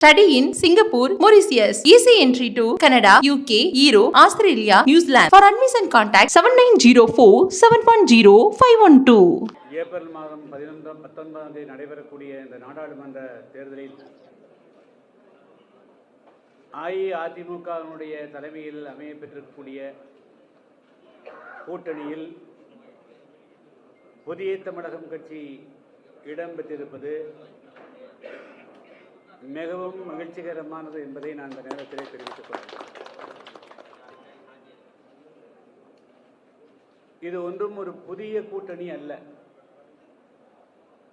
Study in Singapore Mauritius easy entry to Canada UK Euro Australia New Zealand for admission contact seven nine zero four seven one zero five one two April மாதம் பதினொன்றாம் பத்தொன்பதாம் தேதி நடைபெறக்கூடிய இந்த நாடாளுமன்ற தேர்தலில் அஇஅதிமுகவினுடைய தலைமையில் அமையப்பெற்றிருக்கக்கூடிய கூட்டணியில் புதிய தமிழகம் கட்சி இடம்பெற்றிருப்பது மிகவும் மகிழ்ச்சிகரமானது என்பதை நான் இந்த நேரத்திலே தெரிவித்துக் கொள்கிறேன். இது ஒன்றும் ஒரு புதிய கூட்டணி அல்ல.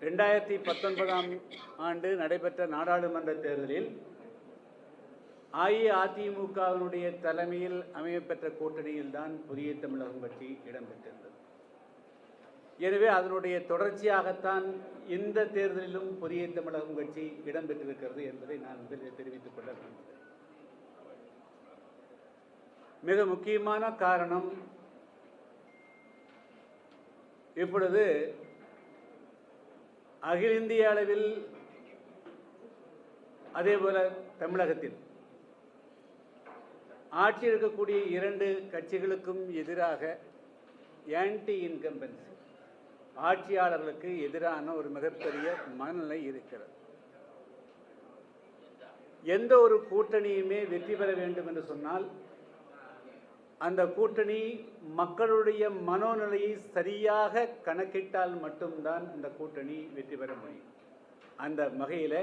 ரெண்டாயிரத்தி பத்தொன்பதாம் ஆண்டு நடைபெற்ற நாடாளுமன்ற தேர்தலில் அஇஅதிமுகவினுடைய தலைமையில் அமையப்பெற்ற கூட்டணியில்தான் புதிய தமிழகம் பற்றி இடம்பெற்றிருந்தது. எனவே அதனுடைய தொடர்ச்சியாகத்தான் இந்த தேர்தலிலும் புதிய தமிழகம் கட்சி இடம்பெற்றிருக்கிறது என்பதை நான் முதலில் தெரிவித்துக் கொள்ள விரும்புகிறேன். மிக முக்கியமான காரணம் இப்பொழுது அகில இந்திய அளவில் அதேபோல தமிழகத்தில் ஆட்சி இருக்கக்கூடிய இரண்டு கட்சிகளுக்கும் எதிராக ஆன்டி இன்கம்பன்சி ஆட்சியாளர்களுக்கு எதிரான ஒரு மிகப்பெரிய மனநிலை இருக்கிறது. எந்த ஒரு கூட்டணியுமே வெற்றி பெற வேண்டும் என்று சொன்னால் அந்த கூட்டணி மக்களுடைய மனோநிலையை சரியாக கணக்கிட்டால் மட்டும்தான் அந்த கூட்டணி வெற்றி பெற முடியும். அந்த வகையில்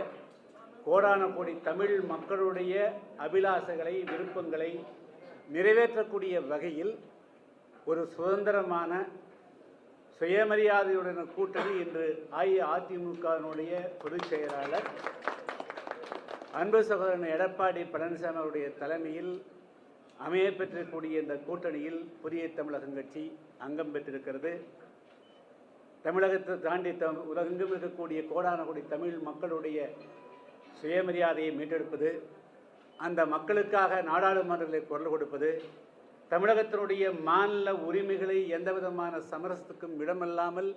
கோடான கோடி தமிழ் மக்களுடைய அபிலாசைகளை விருப்பங்களை நிறைவேற்றக்கூடிய வகையில் ஒரு சுதந்திரமான சுயமரியாதையுடன் கூட்டணி இன்று அஇஅதிமுகவினுடைய பொதுச் செயலாளர் அன்பு சகோதரன் எடப்பாடி பழனிசாமி அவருடைய தலைமையில் அமைய பெற்றிருக்கக்கூடிய இந்த கூட்டணியில் புதிய தமிழகம் கட்சி அங்கம் பெற்றிருக்கிறது. தமிழகத்தை தாண்டி த உலகெங்கும் இருக்கக்கூடிய கோடான கோடி தமிழ் மக்களுடைய சுயமரியாதையை மீட்டெடுப்பது அந்த மக்களுக்காக நாடாளுமன்றங்களில் குரல் கொடுப்பது தமிழகத்தினுடைய மாநில உரிமைகளை எந்த விதமான சமரசத்துக்கும் இடமில்லாமல்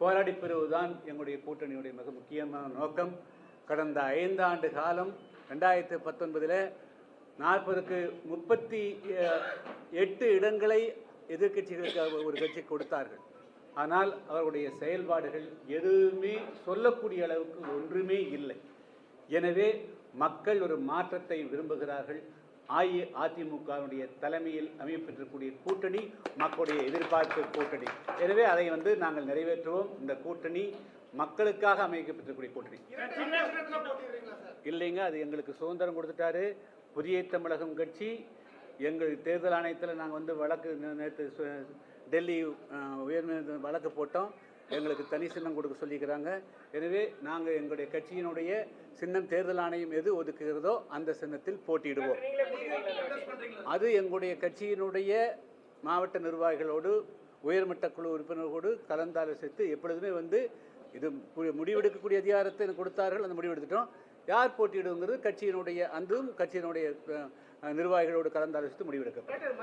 போராடி பெறுவதுதான் எங்களுடைய கூட்டணியுடைய மிக முக்கியமான நோக்கம். கடந்த ஐந்து ஆண்டு காலம் ரெண்டாயிரத்தி பத்தொன்பதில் நாற்பதுக்கு முப்பத்தி எட்டு இடங்களை எதிர்க்கட்சிகளுக்கு ஒரு கட்சி கொடுத்தார்கள். ஆனால் அவர்களுடைய செயல்பாடுகள் எதுவுமே சொல்லக்கூடிய அளவுக்கு ஒன்றுமே இல்லை. எனவே மக்கள் ஒரு மாற்றத்தை விரும்புகிறார்கள். அஇஅதிமுகவினுடைய தலைமையில் அமையப்பெற்றக்கூடிய கூட்டணி மக்களுடைய எதிர்பார்ப்பு கூட்டணி. எனவே அதை வந்து நாங்கள் நிறைவேற்றுவோம். இந்த கூட்டணி மக்களுக்காக அமைக்கப்பட்டிருக்கக்கூடிய கூட்டணி. இல்லைங்க அது எங்களுக்கு சுதந்திரம் கொடுத்துட்டாரு. புதிய தமிழகம் கட்சி எங்கள் தேர்தல் ஆணையத்தில் நாங்கள் வந்து வழக்கு நேற்று டெல்லி அஹ், வழக்கு போட்டோம். எங்களுக்கு தனி சின்னம் கொடுக்க சொல்லிக்கிறாங்க. எனவே நாங்கள் எங்களுடைய கட்சியினுடைய சின்னம் தேர்தல் ஆணையம் எது ஒதுக்குகிறதோ அந்த சின்னத்தில் போட்டியிடுவோம். அது எங்களுடைய கட்சியினுடைய மாவட்ட நிர்வாகிகளோடு உயர்மட்ட குழு உறுப்பினர்களோடு கலந்தாலோசித்து எப்பொழுதுமே வந்து இது முடிவெடுக்கக்கூடிய அதிகாரத்தை எனக்கு கொடுத்தார்கள் அந்த முடிவெடுத்துட்டோம். யார் போட்டியிடுங்கிறது கட்சியினுடைய அந்தும் கட்சியினுடைய நிர்வாகிகளோடு கலந்தாலோசித்து முடிவெடுக்கப்படும்.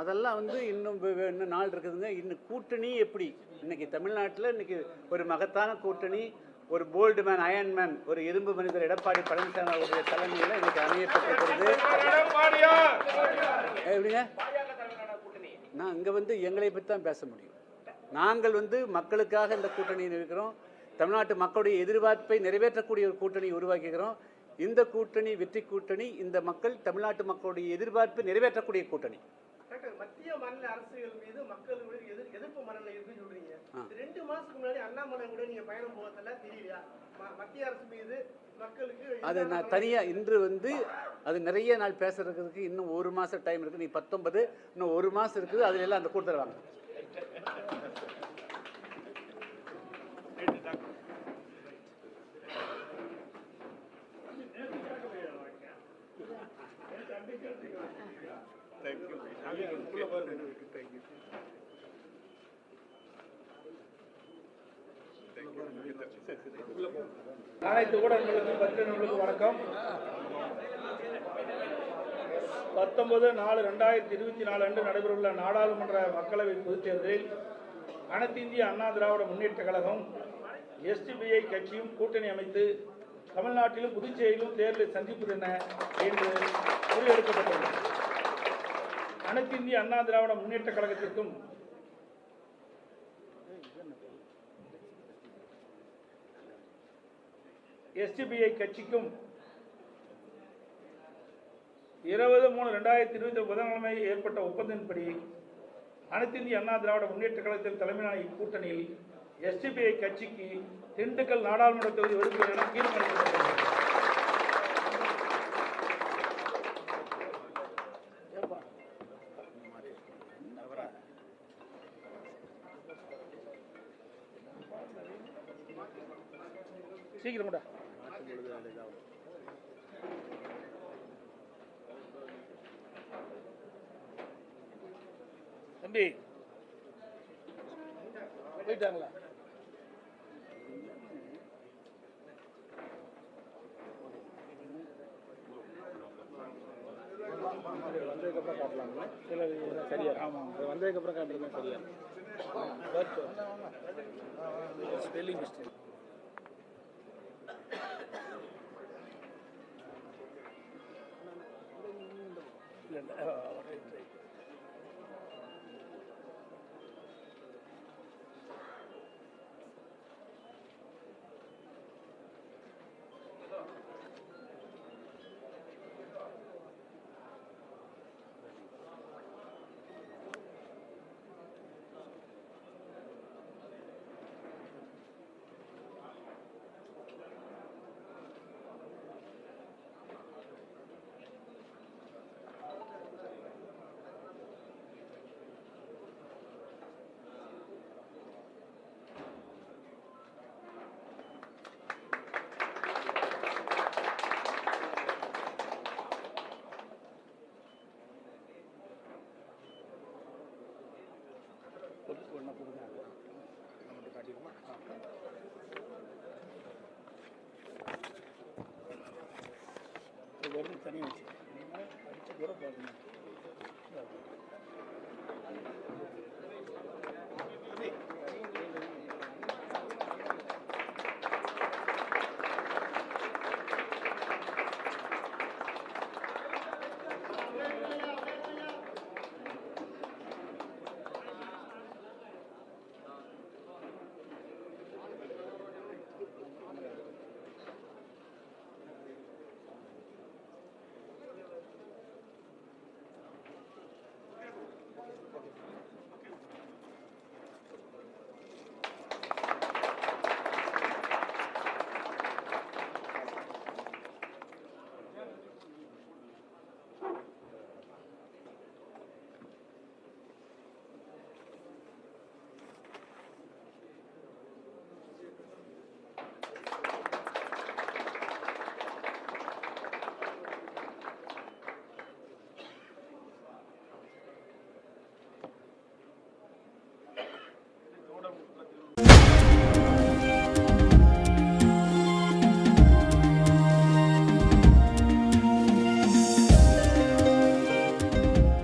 அதெல்லாம் வந்து இன்னும் இன்னும் நாள் இருக்குதுங்க. இன்னும் கூட்டணி எப்படி? இன்னைக்கு தமிழ்நாட்டில் இன்னைக்கு ஒரு மகத்தான கூட்டணி ஒரு போல்டு மேன் அயன் மேன் ஒரு இரும்பு மனிதர் எடப்பாடி பழனிசாமி அவருடைய தலைமையில் இன்னைக்கு அமையப்பட்டிருக்கிறது எப்படிங்க? நான் இங்கே வந்து எங்களை பற்றி தான் பேச முடியும். நாங்கள் வந்து மக்களுக்காக இந்த கூட்டணியில் இருக்கிறோம் தமிழ்நாட்டு மக்களுடைய எதிர்பார்ப்பை நிறைவேற்றக்கூடிய ஒரு கூட்டணியை உருவாக்குகிறோம். இந்த கூட்டணி வெற்றி கூட்டணி இந்த மக்கள் தமிழ்நாட்டு மக்களுடைய எதிர்பார்ப்பை நிறைவேற்றக்கூடிய கூட்டணி. மத்திய மாநில அரசுகள் மீது மக்களுடைய எதிர் எதிர்ப்பு மனநிலை இருக்குன்னு சொல்றீங்க. ரெண்டு மாசத்துக்கு முன்னாடி அண்ணாமலை கூட நீங்க பயணம் போகல தெரியலையா? மத்திய அரசு மீது மக்களுக்கு அது நான் தனியாக இன்று வந்து அது நிறைய நாள் பேசுறதுக்கு இன்னும் ஒரு மாதம் டைம் இருக்குது. நீ பத்தொன்பது இன்னும் ஒரு மாதம் இருக்குது. அதுல எல்லாம் அந்த கூட்டத்தில் வாங்க அனைத்து ஊடகங்களுக்கும் பத்திரிகைகளுக்கும் வணக்கம். பத்தொன்பது நாலு ரெண்டாயிரத்தி இருபத்தி நாலு அன்று நடைபெறவுள்ள நாடாளுமன்ற மக்களவை பொதுத் தேர்தலில் அனைத்து இந்திய அண்ணா திராவிட முன்னேற்ற கழகம் எஸ்டிபிஐ கட்சியும் கூட்டணி அமைத்து தமிழ்நாட்டிலும் புதுச்சேரியிலும் தேர்தலை சந்திப்பது என என்று முடிவெடுக்கப்பட்டுள்ளது. அனைத்து இந்திய அண்ணா திராவிட முன்னேற்ற கழகத்திற்கும் எஸ்டிபிஐ கட்சிக்கும் இருபது மூணு ரெண்டாயிரத்தி இருபத்தி புதன்கிழமை ஏற்பட்ட ஒப்பந்தத்தின்படி அனைத்து இந்திய அண்ணா திராவிட முன்னேற்ற கழகத்தின் தலைமையிலான இக்கூட்டணியில் எஸ்டிபிஐ கட்சிக்கு திண்டுக்கல் நாடாளுமன்ற தொகுதி ஒதுக்கீடு என தீர்மானிக்கப்பட்டுள்ளது சீக்கிரம் கூட தம்பி போயிட்டாங்களா? வந்ததுக்கப்புறம் காட்டலாங்களா இல்லை சரியா ஆமாம் வந்ததுக்கப்புறம் காட்டுறது சரியா ஸ்பெல்லிங் மிஸ்டேக் இல்ல இல்ல Exatamente. Tipo, a gente é adora bola. Né?